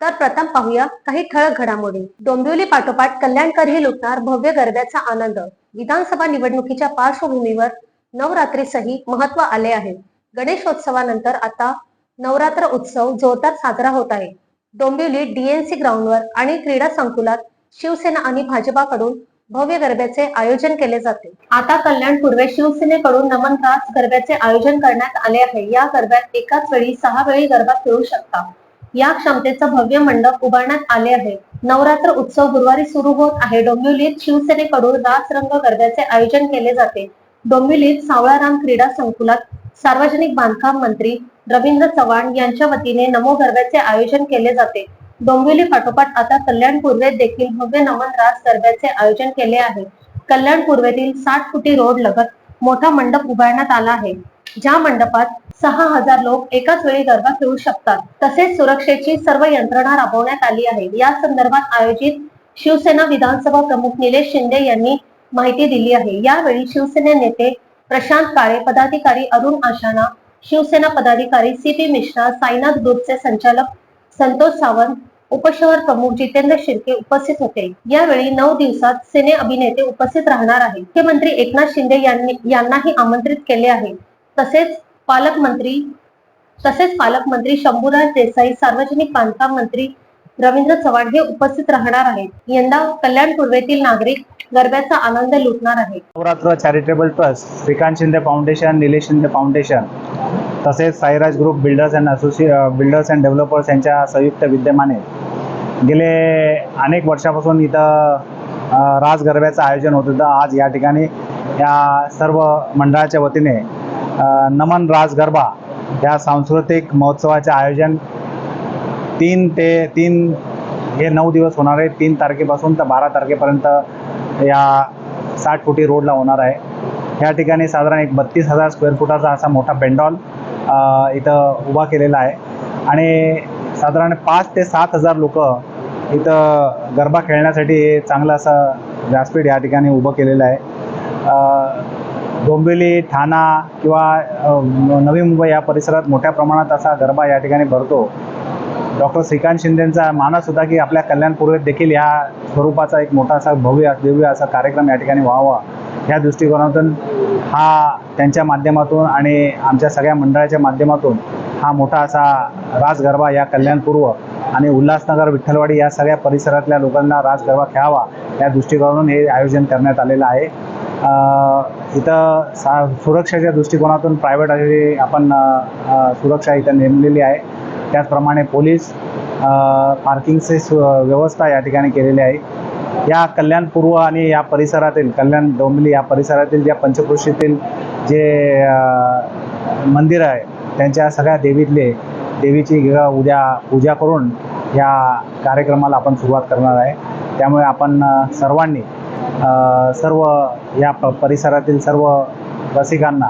तर प्रथम पाहूया काही ठळक घडामोडी. डोंबिवली पाठोपाठ कल्याणकरही लुटणार भव्य गरब्याचा आनंद. विधानसभा निवडणुकीच्या पार्श्वभूमीवर नवरात्रीसही महत्त्व आले आहे. गणेशोत्सवानंतर आता नवरात्र उत्सव जोरदार साजरा होत आहे. डोंबिवली डीएनसी ग्राउंडवर आणि क्रीडा संकुलात शिवसेना आणि भाजपाकडून भव्य गरब्याचे आयोजन केले जाते. आता कल्याण पूर्वे शिवसेनेकडून नमन गरब्याचे आयोजन करण्यात आले आहे. या गरब्यात एकाच वेळी सहा वेळी गरबा खेळू शकता. या क्षमतेचं भव्य मंडप उभारण्यात आले आहे. नवरात्र उत्सव गुरुवारी सुरू होत आहे. डोंबिवलीत शिवसेनेकडून रास रंग गरब्याचे आयोजन केले जाते. डोंबिवलीत सावळाराम क्रीडा संकुलात सार्वजनिक बांधकाम मंत्री रवींद्र चव्हाण यांच्या वतीने नमो गरब्याचे आयोजन केले जाते. डोंबिवली पाठोपाठ आता कल्याण पूर्वेत देखील भव्य नमन रास गरब्याचे आयोजन केले आहे. कल्याण पूर्वेतील साठ फुटी रोड लगत मोठा मंडप उभारण्यात आला आहे. ज्या मंडपात सहा हजार लोक एकाच वेळी गरबा खेळू शकतात तसेच सुरक्षेची सर्व यंत्रणा राबवण्यात आली आहे. या संदर्भात आयोजित शिवसेना विधानसभा प्रमुख निलेश शिंदे यांनी माहिती दिली आहे. यावेळी शिवसेना नेते प्रशांत काळे पदाधिकारी अरुण आशाना शिवसेना पदाधिकारी सी पी मिश्रा साईनाथ ग्रुपचे संचालक संतोष सावंत उपशहर प्रमुख जितेंद्र शिर्के उपस्थित होते. यावेळी नऊ दिवसात सिने अभिनेते उपस्थित राहणार आहे मुख्यमंत्री एकनाथ शिंदे यांनी यांनाही आमंत्रित केले आहे. तसेच पालकमंत्री तसेच पालकमंत्री शंभूराज देसाई सार्वजनिक बांधकाम मंत्री रवींद्र चव्हाण हे उपस्थित राहणार आहेत. यंदा कल्याण पूर्वेतील नागरिक गरब्याचा आनंद लुटणार आहेत. Navratra charitable trust Shrikant Shinde foundation Nilesh Shinde foundation तसेच Sairaj group builders and असोसिए builders and developers यांच्या संयुक्त विद्यमाने गेले अनेक वर्षापासून इथं राज रास गरब्याचं आयोजन होत होतं. आज या ठिकाणी या सर्व मंडळाच्या वतीने नमन राज गरबा या सांस्कृतिक महोत्सवाचे आयोजन तीन ते तीन हे नऊ दिवस होणार आहे. तीन तारखेपासून तर बारा तारखेपर्यंत या साठ फुटी रोडला होणार आहे. या ठिकाणी साधारण एक बत्तीस हजार स्क्वेअर फुटाचा असा मोठा पेंडॉल इथं उभा केलेला आहे. आणि साधारण पाच ते सात हजार लोक इथं गरबा खेळण्यासाठी चांगलं असं व्यासपीठ या ठिकाणी उभं केलेलं आहे. डोंबिवली ठाणा किंवा नवी मुंबई या परिसरात मोठ्या प्रमाणात असा गरबा या ठिकाणी भरतो. डॉक्टर श्रीकांत शिंदेंचा मानस होता की आपल्या कल्याणपूर्वेत देखील या स्वरूपाचा एक मोठा असा भव्य दिव्य असा कार्यक्रम या ठिकाणी व्हावा. या दृष्टिकोनातून हा त्यांच्या माध्यमातून आणि आमच्या सगळ्या मंडळाच्या माध्यमातून हा मोठा असा रास गरबा या कल्याणपूर्व आणि उल्हासनगर विठ्ठलवाडी या सगळ्या परिसरातल्या लोकांना रास गरबा खेळावा या दृष्टिकोनातून हे आयोजन करण्यात आलेलं आहे. इथं सा सुरक्षेच्या दृष्टिकोनातून प्रायव्हेट अशी आपण सुरक्षा इथं नेमलेली आहे. त्याचप्रमाणे पोलीस पार्किंगची सु व्यवस्था या ठिकाणी केलेली आहे. या कल्याण पूर्व आणि या परिसरातील कल्याण डोंबिवली या परिसरातील ज्या पंचकृषीतील जे मंदिर आहे त्यांच्या सगळ्या देवीतले देवीची उद्या पूजा करून या कार्यक्रमाला आपण सुरुवात करणार आहे. त्यामुळे आपण सर्वांनी सर्व या प परिसरातील सर्व रसिकांना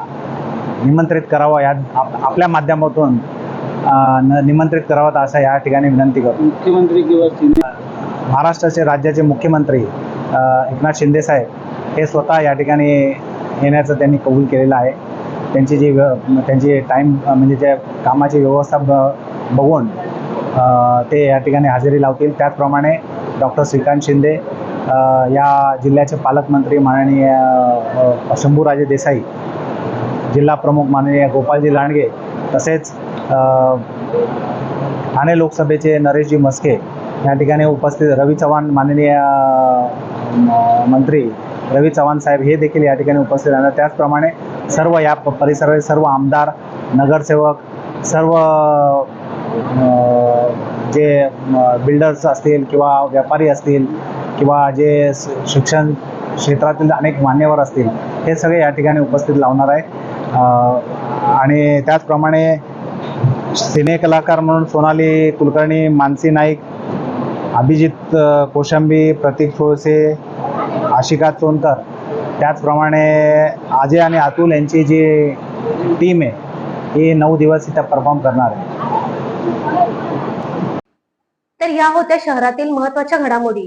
निमंत्रित करावं या आप आपल्या माध्यमातून निमंत्रित करावं असं या ठिकाणी विनंती करतो. मुख्यमंत्री किंवा महाराष्ट्राचे राज्याचे मुख्यमंत्री एकनाथ शिंदे साहेब हे स्वतः या ठिकाणी येण्याचं त्यांनी कबूल केलेलं आहे. त्यांची जी व्य त्यांची टाईम म्हणजे त्या कामाची व्यवस्था ब बघून ते या ठिकाणी हजेरी लावतील. त्याचप्रमाणे डॉक्टर श्रीकांत शिंदे या जिल्ह्याचे पालकमंत्री माननीय शंभूराजे देसाई जिल्हा प्रमुख माननीय गोपालजी लांडगे तसेच ठाणे लोकसभेचे नरेशजी मस्के या ठिकाणी उपस्थित रवी चव्हाण माननीय मंत्री रवी चव्हाण साहेब हे देखील या ठिकाणी उपस्थित राहणार. त्याचप्रमाणे सर्व या परिसरातील सर्व आमदार नगरसेवक सर्व जे बिल्डर्स असतील किंवा व्यापारी असतील किंवा जे शिक्षण क्षेत्रातील अनेक मान्यवर असतील हे सगळे या ठिकाणी उपस्थित लावणार आहे आणि त्याचप्रमाणे सिने कलाकार म्हणून सोनाली कुलकर्णी मानसी नाईक अभिजित कोशंबी प्रतीक ठोळसे आशिका चोनकर त्याचप्रमाणे अजय आणि अतुल यांची जी टीम आहे ही नऊ दिवस इथं परफॉर्म करणार आहे. तर या होत्या शहरातील महत्त्वाच्या घडामोडी.